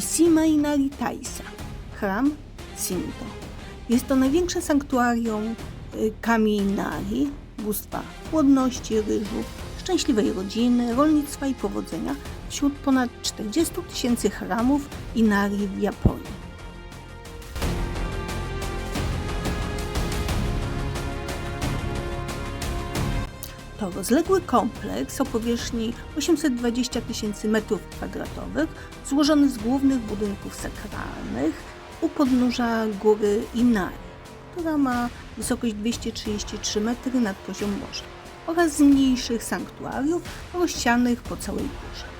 Fissima Inari Taisa, hram Sinto. Jest to największe sanktuarium y, Kami Inari, bóstwa płodności, ryżu, szczęśliwej rodziny, rolnictwa i powodzenia wśród ponad 40 tysięcy hramów Inari w Japonii. Rozległy kompleks o powierzchni 820 tysięcy metrów kwadratowych, złożony z głównych budynków sakralnych u podnóża góry Inari, która ma wysokość 233 metry nad poziom morza, oraz mniejszych sanktuariów rozsianych po całej górze.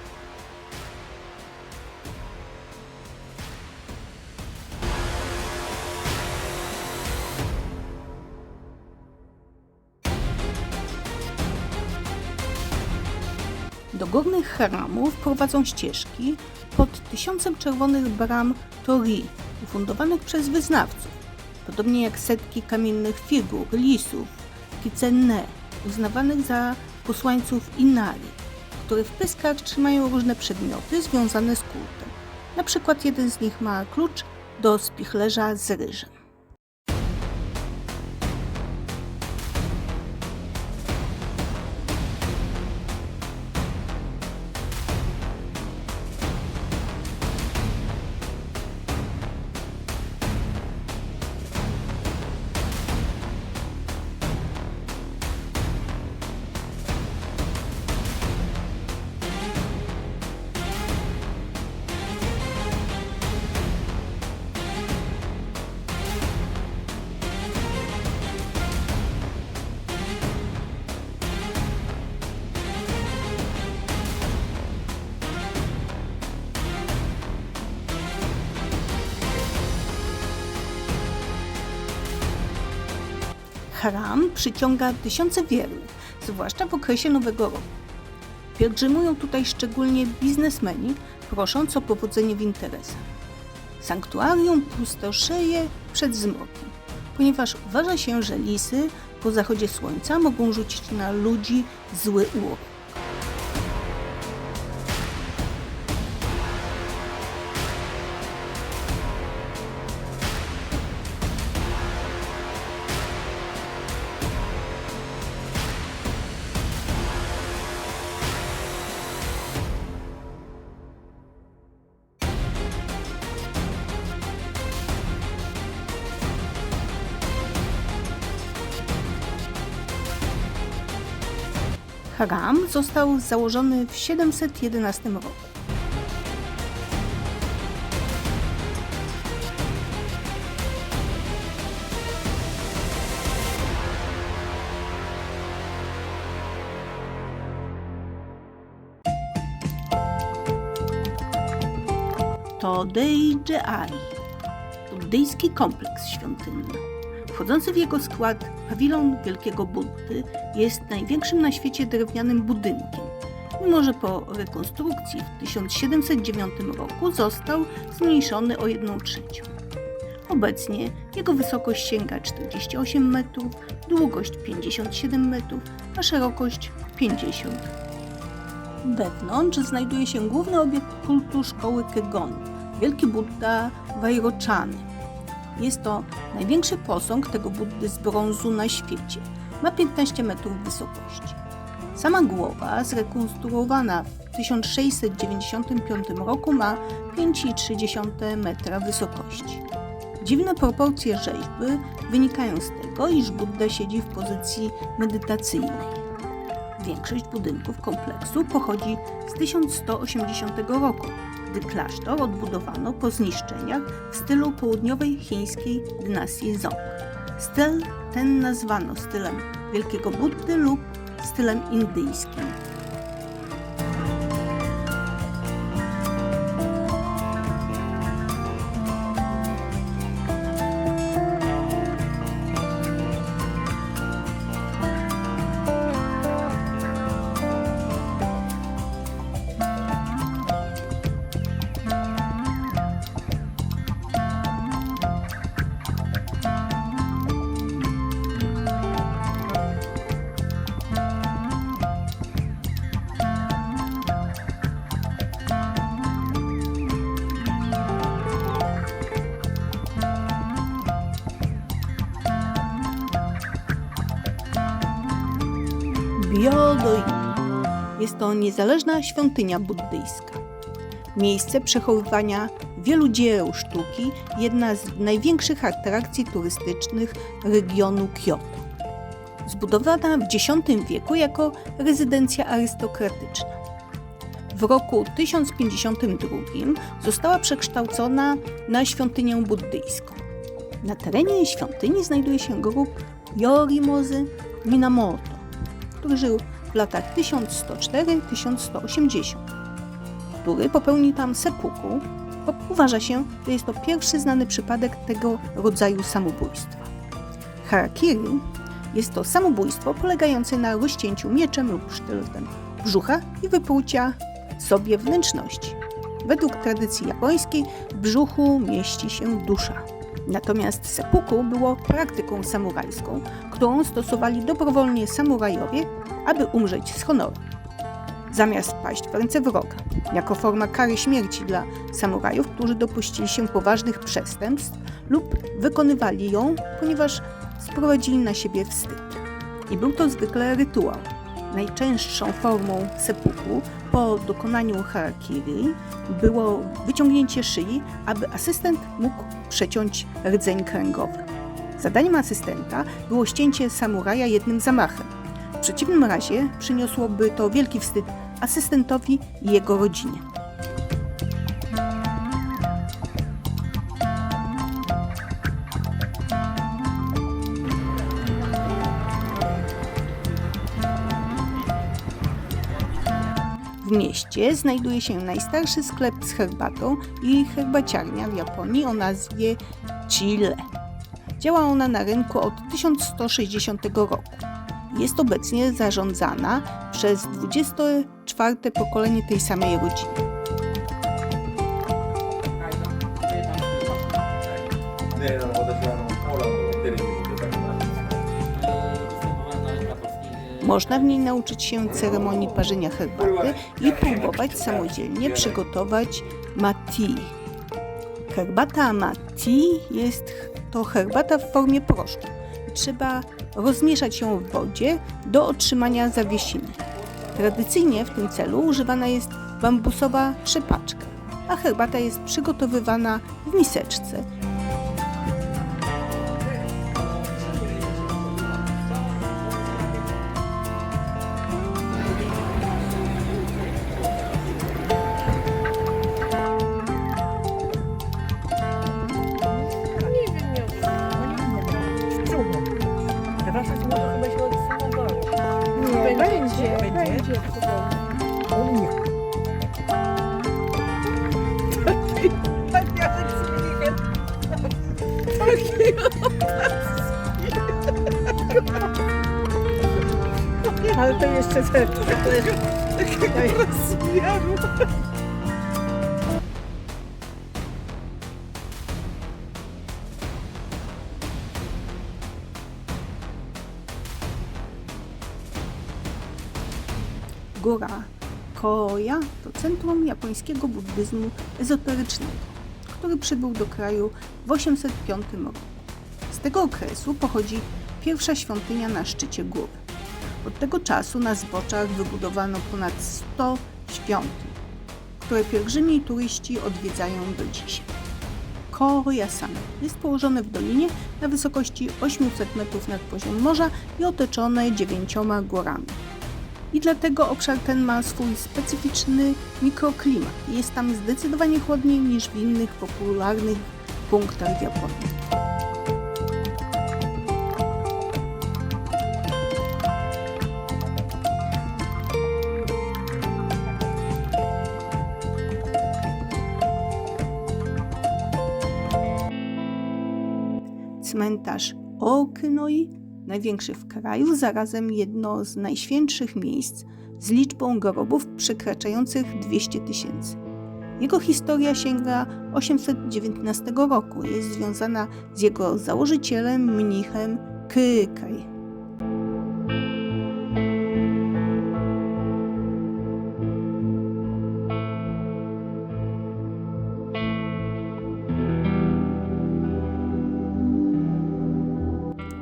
Do górnych hramów prowadzą ścieżki pod tysiącem czerwonych bram Tori, ufundowanych przez wyznawców, podobnie jak setki kamiennych figur, lisów, kicenne, uznawanych za posłańców Inari, które w pyskach trzymają różne przedmioty związane z kultem. Na przykład jeden z nich ma klucz do spichlerza z ryżem. Hram przyciąga tysiące wiernych, zwłaszcza w okresie Nowego Roku. Pielgrzymują tutaj szczególnie biznesmeni, prosząc o powodzenie w interesach. Sanktuarium pustoszeje przed zmrokiem, ponieważ uważa się, że lisy po zachodzie słońca mogą rzucić na ludzi zły urok. Hram został założony w 711 roku. To Deijeai, buddyjski kompleks świątynny. Wchodzący w jego skład pawilon Wielkiego Buddy jest największym na świecie drewnianym budynkiem, mimo że po rekonstrukcji w 1709 roku został zmniejszony o 1 trzecią. Obecnie jego wysokość sięga 48 metrów, długość 57 metrów, a szerokość 50. Wewnątrz znajduje się główny obiekt kultu szkoły Kegon, Wielki Budda Vairochany. Jest to największy posąg tego Buddy z brązu na świecie. Ma 15 metrów wysokości. Sama głowa, zrekonstruowana w 1695 roku, ma 5,3 metra wysokości. Dziwne proporcje rzeźby wynikają z tego, iż Budda siedzi w pozycji medytacyjnej. Większość budynków kompleksu pochodzi z 1180 roku, gdy klasztor odbudowano po zniszczeniach w stylu południowej chińskiej dynastii Zong. Styl ten nazwano stylem Wielkiego Buddy lub stylem indyjskim. Jest to niezależna świątynia buddyjska. Miejsce przechowywania wielu dzieł sztuki, jedna z największych atrakcji turystycznych regionu Kyoto. Zbudowana w X wieku jako rezydencja arystokratyczna. W roku 1052 została przekształcona na świątynię buddyjską. Na terenie świątyni znajduje się grób Yorimozy Minamoto, który żył w latach 1104-1180, który popełnił tam seppuku, bo uważa się, że jest to pierwszy znany przypadek tego rodzaju samobójstwa. Harakiri jest to samobójstwo polegające na rozcięciu mieczem lub sztyletem brzucha i wypłucia sobie wnętrzności. Według tradycji japońskiej w brzuchu mieści się dusza. Natomiast seppuku było praktyką samurajską, którą stosowali dobrowolnie samurajowie, aby umrzeć z honorem. Zamiast paść w ręce wroga, jako forma kary śmierci dla samurajów, którzy dopuścili się poważnych przestępstw lub wykonywali ją, ponieważ sprowadzili na siebie wstyd. I był to zwykle rytuał. Najczęstszą formą seppuku po dokonaniu harakiri było wyciągnięcie szyi, aby asystent mógł przeciąć rdzeń kręgowy. Zadaniem asystenta było ścięcie samuraja jednym zamachem. W przeciwnym razie przyniosłoby to wielki wstyd asystentowi i jego rodzinie. W mieście znajduje się najstarszy sklep z herbatą i herbaciarnia w Japonii o nazwie Chile. Działa ona na rynku od 1160 roku jest obecnie zarządzana przez 24 pokolenie tej samej rodziny. Można w niej nauczyć się ceremonii parzenia herbaty i próbować samodzielnie przygotować mati. Herbata mati jest to herbata w formie proszku. Trzeba rozmieszać ją w wodzie do otrzymania zawiesiny. Tradycyjnie w tym celu używana jest bambusowa trzepaczka, a herbata jest przygotowywana w miseczce jeszcze jest takiego rozmiaru. Góra Koya to centrum japońskiego buddyzmu ezoterycznego, który przybył do kraju w 805 roku. Z tego okresu pochodzi pierwsza świątynia na szczycie góry. Od tego czasu na zboczach wybudowano ponad 100 świątyń, które pielgrzymi i turyści odwiedzają do dzisiaj. Koyasan jest położone w dolinie na wysokości 800 metrów nad poziom morza i otoczone dziewięcioma górami. i dlatego obszar ten ma swój specyficzny mikroklimat. Jest tam zdecydowanie chłodniej niż w innych popularnych punktach Japonii. Cmentarz Okinoi, największy w kraju, zarazem jedno z najświętszych miejsc z liczbą grobów przekraczających 200 tysięcy. Jego historia sięga 819 roku. Jest związana z jego założycielem, mnichem Kykai.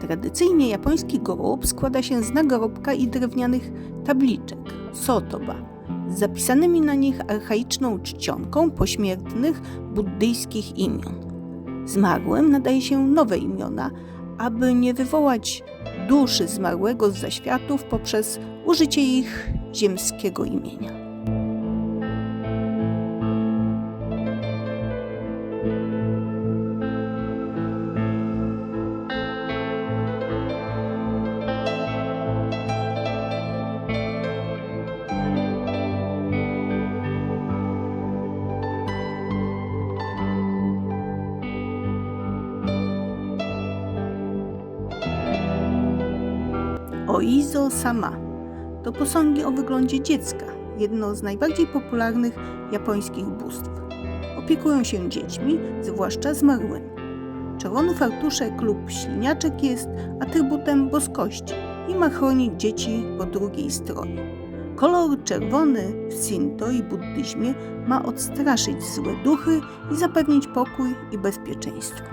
Tradycyjnie japoński grób składa się z nagrobka i drewnianych tabliczek sotoba z zapisanymi na nich archaiczną czcionką pośmiertnych buddyjskich imion. Zmarłym nadaje się nowe imiona, aby nie wywołać duszy zmarłego z zaświatów poprzez użycie ich ziemskiego imienia. Sama to posągi o wyglądzie dziecka, jedno z najbardziej popularnych japońskich bóstw. Opiekują się dziećmi, zwłaszcza zmarłymi. Czerwony fartuszek lub śliniaczek jest atrybutem boskości i ma chronić dzieci po drugiej stronie. Kolor czerwony w Sinto i buddyzmie ma odstraszyć złe duchy i zapewnić pokój i bezpieczeństwo.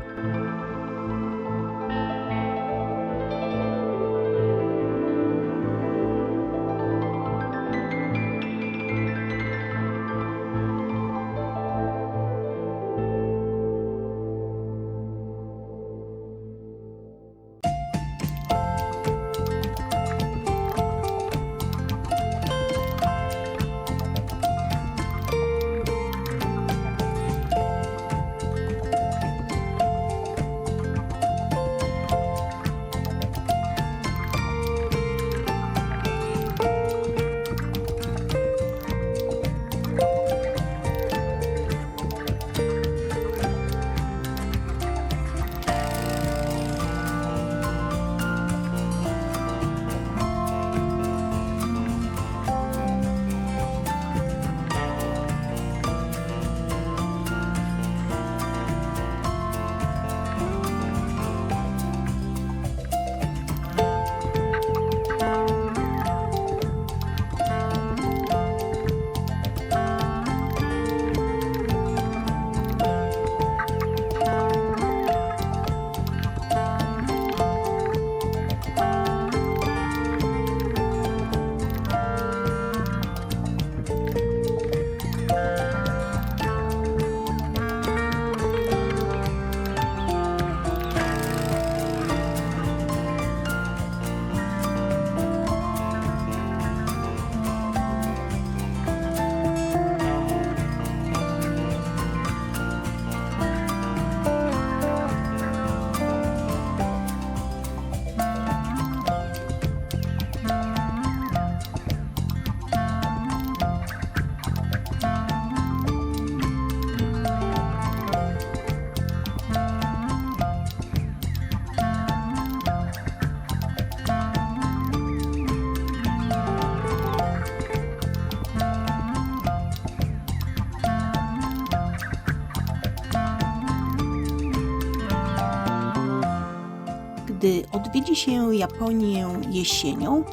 Gdy odwiedzi się Japonię jesienią,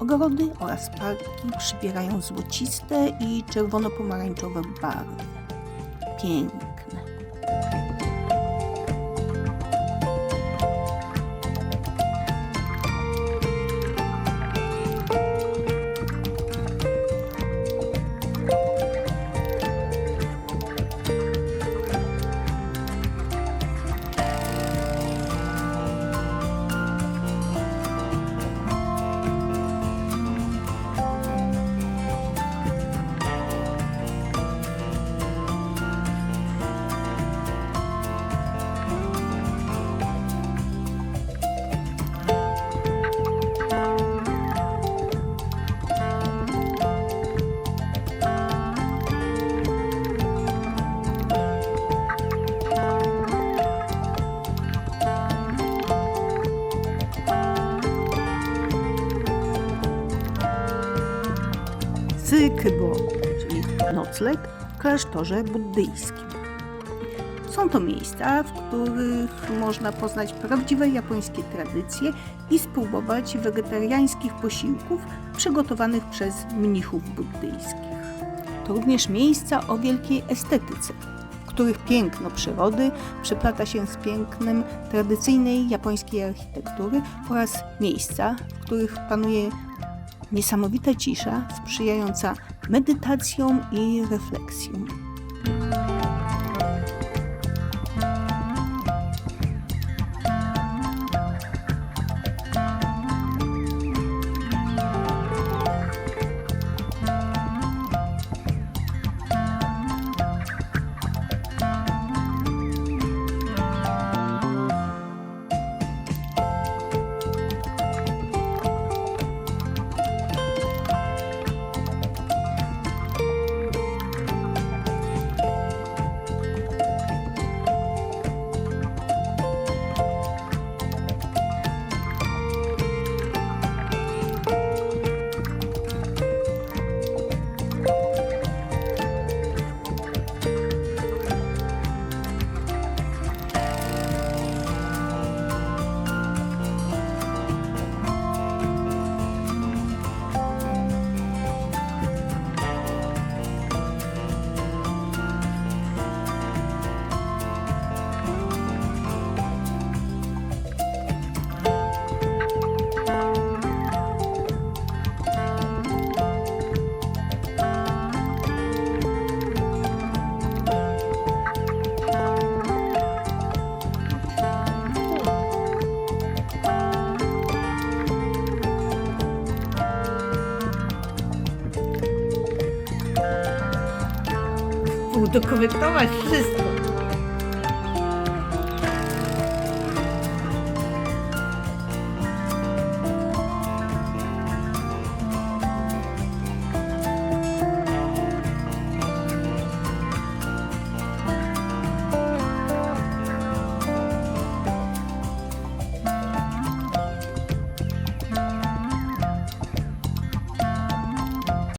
ogrody oraz parki przybierają złociste i czerwono-pomarańczowe barwy. Piękne. Nocleg, w klasztorze buddyjskim. Są to miejsca, w których można poznać prawdziwe japońskie tradycje i spróbować wegetariańskich posiłków przygotowanych przez mnichów buddyjskich. To również miejsca o wielkiej estetyce, w których piękno przyrody przeplata się z pięknem tradycyjnej japońskiej architektury oraz miejsca, w których panuje niesamowita cisza sprzyjająca medytacjom i refleksjom. Udokumentować wszystko.